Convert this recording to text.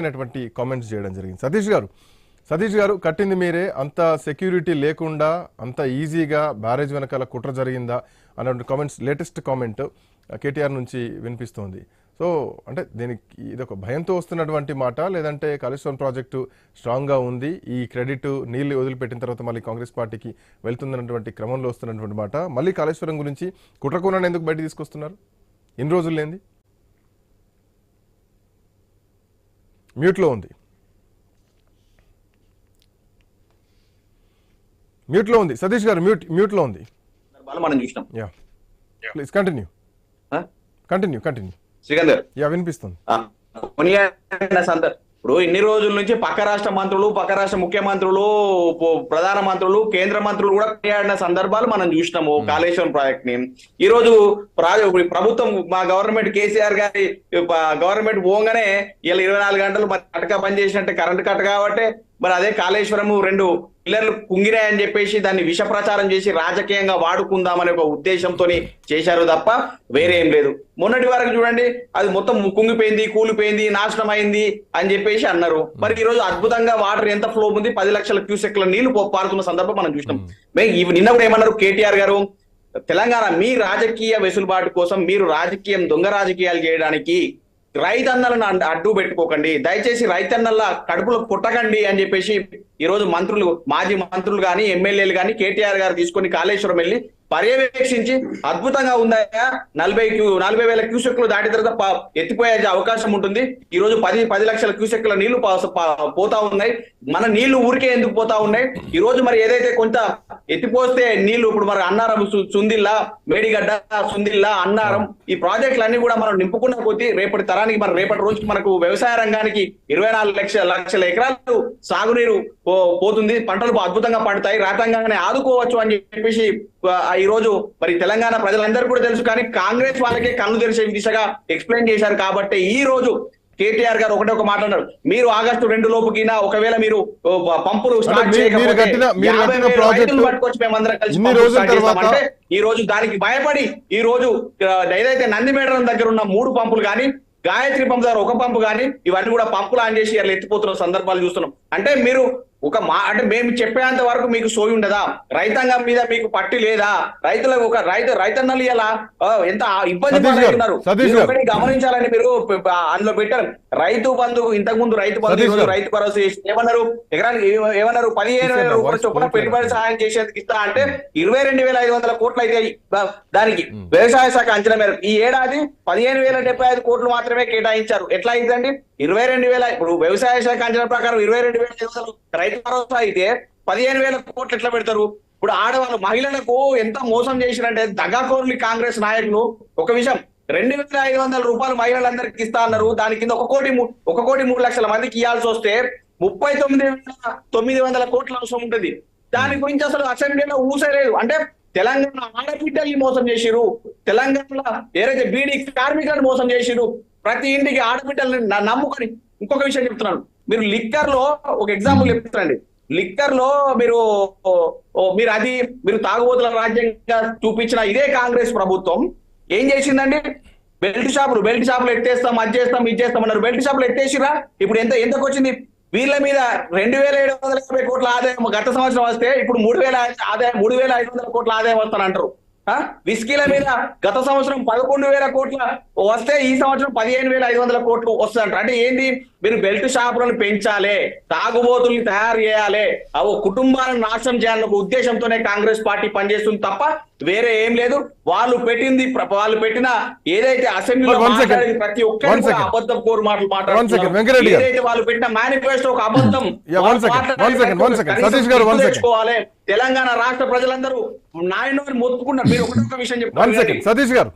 అయినటువంటి కామెంట్స్ చేయడం జరిగింది. సతీష్ గారు సతీష్ గారు కట్టింది మీరే అంత సెక్యూరిటీ లేకుండా అంత ఈజీగా బ్యారేజ్ వెనకాల కుట్ర జరిగిందా అన్నటువంటి కామెంట్స్ లేటెస్ట్ కామెంట్ కేటీఆర్ నుంచి వినిపిస్తోంది. సో అంటే దీనికి ఇది ఒక భయంతో వస్తున్నటువంటి మాట లేదంటే కాళేశ్వరం ప్రాజెక్టు స్ట్రాంగ్గా ఉంది ఈ క్రెడిట్ నీళ్ళు వదిలిపెట్టిన తర్వాత మళ్ళీ కాంగ్రెస్ పార్టీకి వెళ్తుందన్నటువంటి క్రమంలో వస్తున్నటువంటి మాట. మళ్ళీ కాళేశ్వరం గురించి కుట్రకోణాన్ని ఎందుకు బయట తీసుకొస్తున్నారు? ఎన్ని రోజులు లేంది మ్యూట్లో ఉంది. మ్యూట్లో ఉంది. సతీష్ గారు మ్యూట్ మ్యూట్లో ఉంది. సందర్భాలు మనం చూసినాం. యా ప్లీజ్ కంటిన్యూ ఆ? కంటిన్యూ కంటిన్యూ సికందర్ యా వినిపిస్తుంది. ఆ, కొనియాడిన సందర్ ఇప్పుడు ఇన్ని రోజుల నుంచి పక్క రాష్ట్ర మంత్రులు పక్క రాష్ట్ర ముఖ్యమంత్రులు ప్రధాన మంత్రులు కేంద్ర మంత్రులు కూడా కొనియాడిన సందర్భాలు మనం చూసినాము కాళేశ్వరం ప్రాజెక్ట్ని ఈ రోజు ప్రభుత్వం మా గవర్నమెంట్ కేసీఆర్ గారి గవర్నమెంట్ పోగానే ఇలా ఇరవై నాలుగు గంటలు మరి పని చేసినట్టే కరెంట్ కట్ కాబట్టి మరి అదే కాళేశ్వరము రెండు పిల్లర్లు కుంగిరాయని చెప్పేసి దాన్ని విష ప్రచారం చేసి రాజకీయంగా వాడుకుందామనే ఒక ఉద్దేశంతో చేశారు తప్ప వేరే లేదు. మొన్నటి వరకు చూడండి అది మొత్తం కుంగిపోయింది కూలిపోయింది నాశనం అయింది అని చెప్పేసి అన్నారు. మరి ఈ రోజు అద్భుతంగా వాటర్ ఎంత ఫ్లో ఉంది? పది లక్షల క్యూసెక్ల నీళ్ళు పారుతున్న సందర్భం మనం చూసినాం. మే- ఇవి నిన్న కూడా ఏమన్నారు కేటీఆర్ గారు? తెలంగాణ మీ రాజకీయ వెసులుబాటు కోసం మీరు రాజకీయం దొంగ రాజకీయాలు చేయడానికి రైతన్నలను అడ్డు పెట్టుకోకండి. దయచేసి రైతన్నల కడుపులో పుట్టకండి అని చెప్పేసి ఈ రోజు మంత్రులు మాజీ మంత్రులు కానీ ఎమ్మెల్యేలు కానీ కేటీఆర్ గారు తీసుకొని కాళేశ్వరం వెళ్ళి పర్యవేక్షించి అద్భుతంగా ఉందా నలభై క్యూ నలభై వేల క్యూసెక్లు దాటిన తర్వాత ఎత్తిపోయే అవకాశం ఉంటుంది. ఈ రోజు పది పది లక్షల క్యూసెక్ల నీళ్ళు పోతా ఉన్నాయి. మన నీళ్ళు ఊరికే ఎందుకు పోతా ఉన్నాయి? ఈ రోజు మరి ఏదైతే కొంత ఎత్తిపోస్తే నీళ్ళు ఇప్పుడు మరి అన్నారం సుందిల్లా మేడిగడ్డ సుందిల్లా అన్నారం ఈ ప్రాజెక్టులు అన్ని కూడా మనం నింపుకున్న కొద్దీ రేపటి తరానికి మరి రేపటి రోజుకి మనకు వ్యవసాయ రంగానికి ఇరవై నాలుగు లక్షల లక్షల ఎకరాలు సాగునీరు పోతుంది. పంటలు అద్భుతంగా పండుతాయి. రాతంగానే ఆదుకోవచ్చు అని చెప్పేసి ఈ రోజు మరి తెలంగాణ ప్రజలందరూ కూడా తెలుసు. కానీ కాంగ్రెస్ వాళ్ళకే కళ్ళు తెరిచే దిశగా ఎక్స్ప్లెయిన్ చేశారు కాబట్టి ఈ రోజు కేటీఆర్ గారు ఒకటే ఒక మాట అన్నారు. మీరు ఆగస్టు రెండు లోపుకినా ఒకవేళ మీరు పంపులు స్టార్ట్ పట్టుకొచ్చి మేమందరం కలిసి ఈ రోజు దానికి భయపడి ఈ రోజు ఏదైతే నందిమేడరం దగ్గర ఉన్న మూడు పంపులు కానీ గాయత్రి పంపు దగ్గర ఒక పంపు కానీ ఇవన్నీ కూడా పంపులు ఆన్ చేసి ఎత్తిపోతున్న సందర్భాలు చూస్తున్నాం. అంటే మీరు ఒక మా అంటే మేము చెప్పేంత వరకు మీకు సోయి ఉండదా? రైతాంగం మీద మీకు పట్టి లేదా? రైతులకు ఒక రైతు రైతన్నలు ఇలా ఎంత ఇబ్బంది పడుతున్నారు. ఒకటి గమనించాలని మీరు అందులో పెట్టారు. రైతు బంధు ఇంతకు ముందు రైతు బంధు. రైతు భరోసా చేసి ఏమన్నారు? ఎకరానికి ఏమన్నారు? పదిహేను వేల రూపాయల చొప్పున. పెట్టుబడి సహాయం చేసేందుకు ఇస్తా అంటే ఇరవై రెండు వేల ఐదు వందల కోట్లు అయితే దానికి వ్యవసాయ శాఖ అంచనా మేరకు ఈ ఏడాది పదిహేను వేల డెబ్బై ఐదు కోట్లు మాత్రమే కేటాయించారు. ఎట్లా అయిందండి? ఇరవై రెండు వేల ఇప్పుడు వ్యవసాయ శాఖ అంచనా ప్రకారం ఇరవై రెండు వేల ఐదు రైతు భరోసా అయితే పదిహేను వేల కోట్లు ఎట్లా పెడతారు? ఇప్పుడు ఆడవాళ్ళు మహిళలకు ఎంత మోసం చేసిరంటే దగాకోరులు కాంగ్రెస్ నాయకులు ఒక విషయం రెండు వేల ఐదు వందల రూపాయలు మహిళలందరికీ ఇస్తా అన్నారు. దాని కింద ఒక కోటి ఒక కోటి మూడు లక్షల మందికి ఇవ్వాల్సి వస్తే ముప్పై తొమ్మిది వేల తొమ్మిది వందల కోట్ల అవసరం ఉంటుంది. దాని గురించి అసలు అసెంబ్లీలో ఊసలేదు. అంటే తెలంగాణ ఆడబిడ్డల్ని మోసం చేసిరు తెలంగాణలో ఏదైతే బీడీ కార్మికులను మోసం చేసిరు ప్రతి ఇంటికి ఆడబిడ్డల్ని నమ్ముకొని ఇంకొక విషయం చెప్తున్నాను. మీరు లిక్కర్లో ఒక ఎగ్జాంపుల్ చెప్తారండి లిక్కర్లో మీరు మీరు అది మీరు తాగుబోతుల రాజ్యంగా చూపించిన ఇదే కాంగ్రెస్ ప్రభుత్వం ఏం చేసిందండి? బెల్ట్ షాపులు బెల్ట్ షాపులు ఎత్తేస్తాం అది చేస్తాం ఇది చేస్తాం అన్నారు. బెల్ట్ షాపులు ఎత్తేసిరా? ఇప్పుడు ఎంత ఎంతకు వచ్చింది వీళ్ళ మీద రెండు వేల ఏడు వందల యాభై కోట్ల ఆదాయం గత సంవత్సరం వస్తే ఇప్పుడు మూడు వేల ఆదాయం మూడు వేల ఐదు వందల కోట్ల ఆదాయం వస్తానంటారు విస్కీల మీద గత సంవత్సరం పదకొండు వేల కోట్ల వస్తే ఈ సంవత్సరం పదిహేను వేల ఐదు వందల కోట్లు వస్తాయంటారు అంటే ఏంది? మీరు బెల్ట్ షాపులను పెంచాలి తాగుబోతుల్ని తయారు చేయాలి అవి కుటుంబాలను నాశనం చేయాలన్న ఒక ఉద్దేశంతోనే కాంగ్రెస్ పార్టీ పనిచేస్తుంది తప్ప వేరే ఏం లేదు. వాళ్ళు పెట్టింది వాళ్ళు పెట్టిన ఏదైతే అసెంబ్లీలో. మాట్లాడేది ప్రతి ఒక్కరు. అబద్ధం కోరు మాటలు గారు. ఏదైతే వాళ్ళు పెట్టిన మేనిఫెస్టో ఒక అబద్ధం. తెచ్చుకోవాలి. తెలంగాణ రాష్ట్ర ప్రజలందరూ నాయన మొత్తుకున్నారు. మీరు ఒకటొక విషయం చెప్తారు సతీష్ గారు.